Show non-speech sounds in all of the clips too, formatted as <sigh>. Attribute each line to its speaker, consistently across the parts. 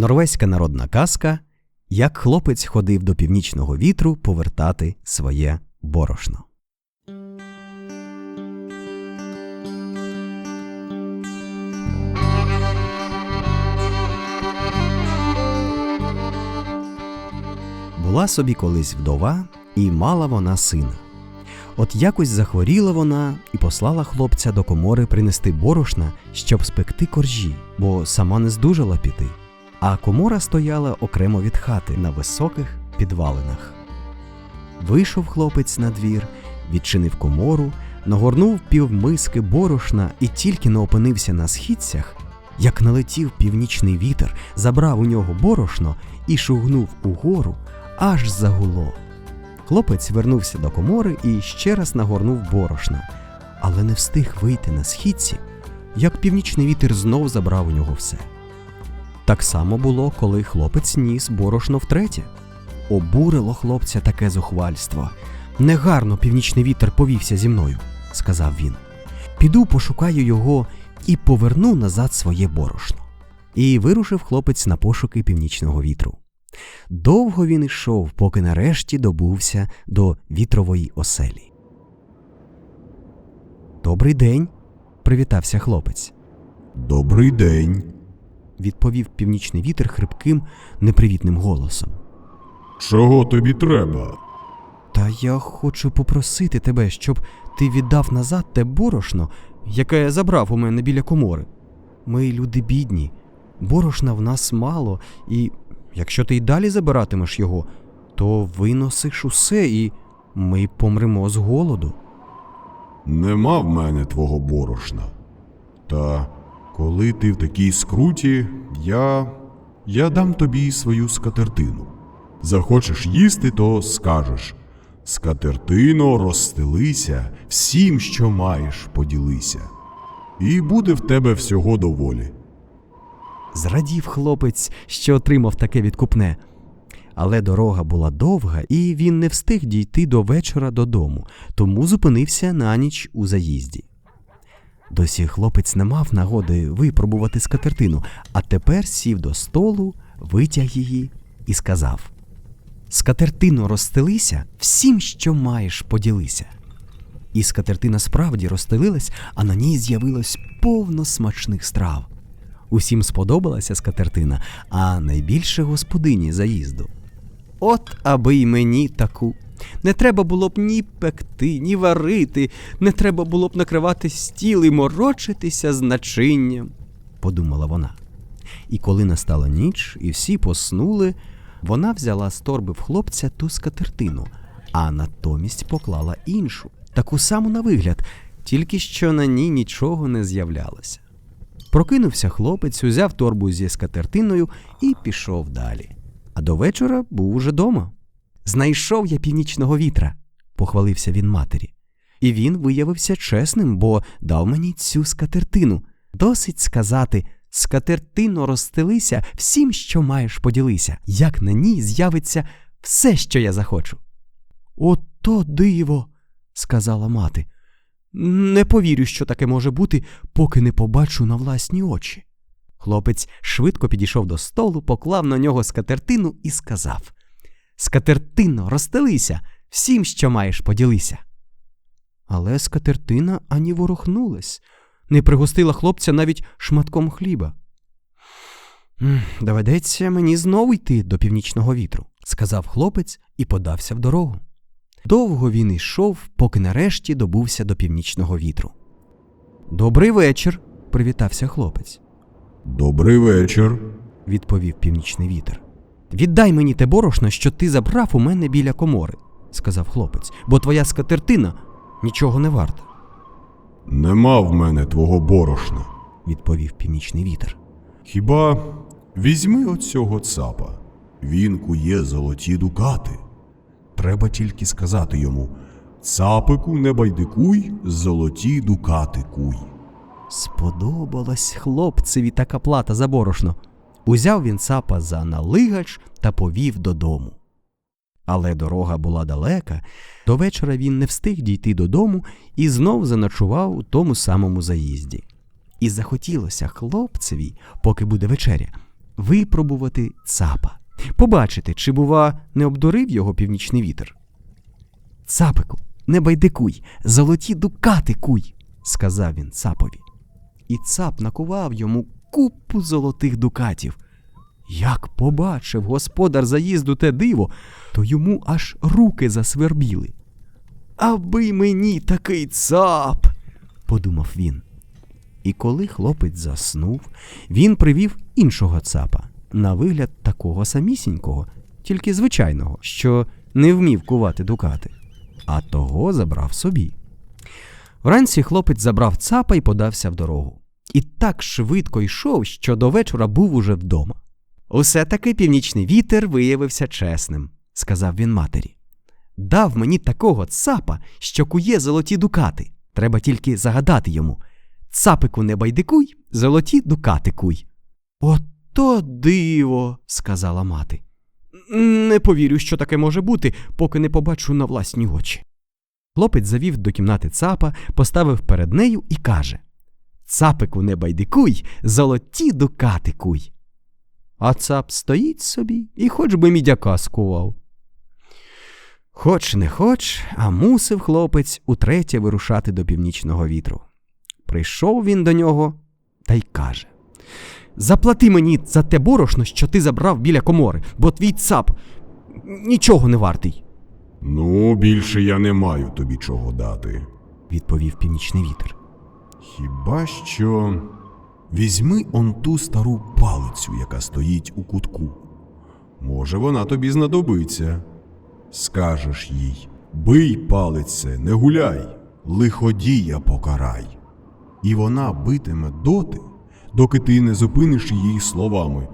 Speaker 1: Норвезька народна казка Як хлопець ходив до північного вітру повертати своє борошно. Була собі колись вдова, і мала вона сина. От якось захворіла вона і послала хлопця до комори принести борошна, щоб спекти коржі, бо сама не здужала піти. А комора стояла окремо від хати на високих підвалинах. Вийшов хлопець на двір, відчинив комору, нагорнув півмиски борошна і тільки не опинився на східцях, як налетів північний вітер, забрав у нього борошно і шугнув угору, аж загуло. Хлопець вернувся до комори і ще раз нагорнув борошна, але не встиг вийти на східці, як північний вітер знов забрав у нього все. Так само було, коли хлопець ніс борошно втретє. Обурило хлопця таке зухвальство. Негарно північний вітер повівся зі мною, сказав він. Піду пошукаю його і поверну назад своє борошно. І вирушив хлопець на пошуки північного вітру. Довго він ішов, поки нарешті добувся до вітрової оселі. Добрий день, привітався хлопець.
Speaker 2: Добрий день.
Speaker 1: Відповів північний вітер хрипким, непривітним голосом.
Speaker 2: Чого тобі треба?
Speaker 1: Та я хочу попросити тебе, щоб ти віддав назад те борошно, яке я забрав у мене біля комори. Ми люди бідні, борошна в нас мало, і якщо ти й далі забиратимеш його, то виносиш усе, і ми помремо з голоду.
Speaker 2: Нема в мене твого борошна. Та коли ти в такій скруті, я. я дам тобі свою скатертину. Захочеш їсти, то скажеш. Скатертино, розстелися, всім, що маєш, поділися. І буде в тебе всього доволі.
Speaker 1: Зрадів хлопець, що отримав таке відкупне. Але дорога була довга, і він не встиг дійти до вечора додому, тому зупинився на ніч у заїзді. Досі хлопець не мав нагоди випробувати скатертину, а тепер сів до столу, витяг її і сказав: Скатертино розстелися, всім, що маєш, поділися. І скатертина справді розстелилась, а на ній з'явилось повно смачних страв. Усім сподобалася скатертина, а найбільше господині заїзду. От аби й мені таку. Не треба було б ні пекти, ні варити, не треба було б накривати стіл і морочитися з начинням, подумала вона. І коли настала ніч, і всі поснули, вона взяла з торби в хлопця ту скатертину, а натомість поклала іншу, таку саму на вигляд, тільки що на ній нічого не з'являлося. Прокинувся хлопець, узяв торбу зі скатертиною і пішов далі. А до вечора був уже дома. Знайшов я північного вітра, похвалився він матері. І він виявився чесним, бо дав мені цю скатертину. Досить сказати скатертино розстелися, всім, що маєш, поділися, як на ній з'явиться все, що я захочу. Ото диво, сказала мати. Не повірю, що таке може бути, поки не побачу на власні очі. Хлопець швидко підійшов до столу, поклав на нього скатертину і сказав Скатертино, розстелися, всім, що маєш, поділися. Але скатертина ані ворухнулась, не пригостила хлопця навіть шматком хліба. Доведеться мені знову йти до північного вітру, сказав хлопець і подався в дорогу. Довго він йшов, поки нарешті добувся до північного вітру. Добрий вечір, привітався хлопець,
Speaker 2: Добрий вечір.
Speaker 1: відповів північний вітер. Віддай мені те борошно, що ти забрав у мене біля комори, сказав хлопець, бо твоя скатертина нічого не варта,
Speaker 2: Нема в мене твого борошна.
Speaker 1: відповів північний вітер.
Speaker 2: Хіба візьми оцього цапа. Він кує золоті дукати. Треба тільки сказати йому цапику не байдикуй, золоті дукати куй.
Speaker 1: Сподобалась хлопцеві така плата за борошно. Узяв він цапа за налигач та повів додому. Але дорога була далека, до вечора він не встиг дійти додому і знов заночував у тому самому заїзді. І захотілося хлопцеві, поки буде вечеря, випробувати цапа, побачити, чи, бува, не обдурив його північний вітер. Цапику, не байдикуй, золоті дукати куй, сказав він цапові. І цап накував йому купу золотих дукатів. Як побачив господар заїзду те диво, то йому аж руки засвербіли. Аби мені такий цап, подумав він. І коли хлопець заснув, він привів іншого цапа, на вигляд такого самісінького, тільки звичайного, що не вмів кувати дукати, а того забрав собі. Вранці хлопець забрав цапа і подався в дорогу. І так швидко йшов, що до вечора був уже вдома. Усе таки північний вітер виявився чесним, сказав він матері. Дав мені такого цапа, що кує золоті дукати. Треба тільки загадати йому. Цапику не байдикуй, золоті дукати куй. Ото диво, сказала мати. Не повірю, що таке може бути, поки не побачу на власні очі. Хлопець завів до кімнати цапа, поставив перед нею і каже Цапику не байдикуй, золоті дукати куй. А цап стоїть собі і хоч би мідяка скував. Хоч не хоч, а мусив хлопець утретє вирушати до північного вітру. Прийшов він до нього та й каже Заплати мені за те борошно, що ти забрав біля комори, бо твій цап нічого не вартий,
Speaker 2: Ну, більше я не маю тобі чого дати.
Speaker 1: відповів північний вітер.
Speaker 2: Хіба що. Візьми он ту стару палицю, яка стоїть у кутку. Може, вона тобі знадобиться. Скажеш їй бий палице, не гуляй, лиходія покарай. І вона битиме доти, доки ти не зупиниш її словами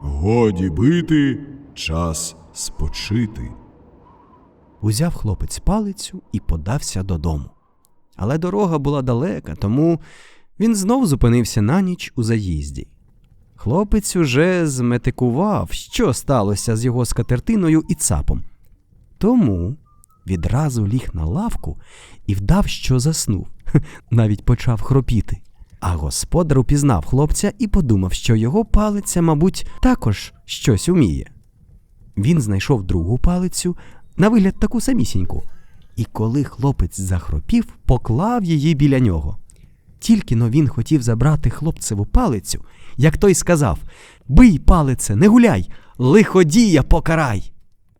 Speaker 2: Годі бити, час спочити.
Speaker 1: Узяв хлопець палицю і подався додому. Але дорога була далека, тому він знов зупинився на ніч у заїзді. Хлопець уже зметикував, що сталося з його скатертиною і цапом. Тому відразу ліг на лавку і вдав, що заснув, <laughs> навіть почав хропіти. А господар упізнав хлопця і подумав, що його палиця, мабуть, також щось уміє. Він знайшов другу палицю, на вигляд таку самісіньку, і коли хлопець захропів, поклав її біля нього. Тільки но він хотів забрати хлопцеву палицю, як той сказав Бий, палице, не гуляй, лиходія покарай.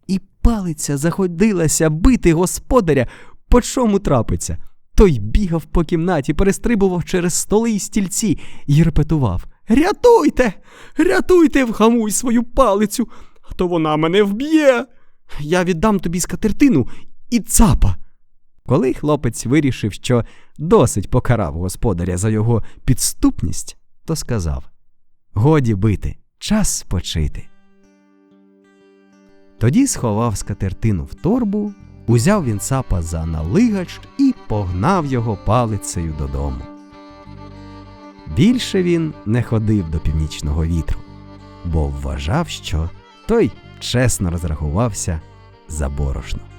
Speaker 1: І палиця заходилася бити господаря, по чому трапиться. Той бігав по кімнаті, перестрибував через столи й стільці і репетував Рятуйте! Рятуйте, вгамуй свою палицю, а то вона мене вб'є. Я віддам тобі скатертину і цапа. Коли хлопець вирішив, що досить покарав господаря за його підступність, то сказав Годі бити, час спочити. Тоді сховав скатертину в торбу, узяв він цапа за налигач і погнав його палицею додому. Більше він не ходив до північного вітру, бо вважав, що той чесно розрахувався за борошно.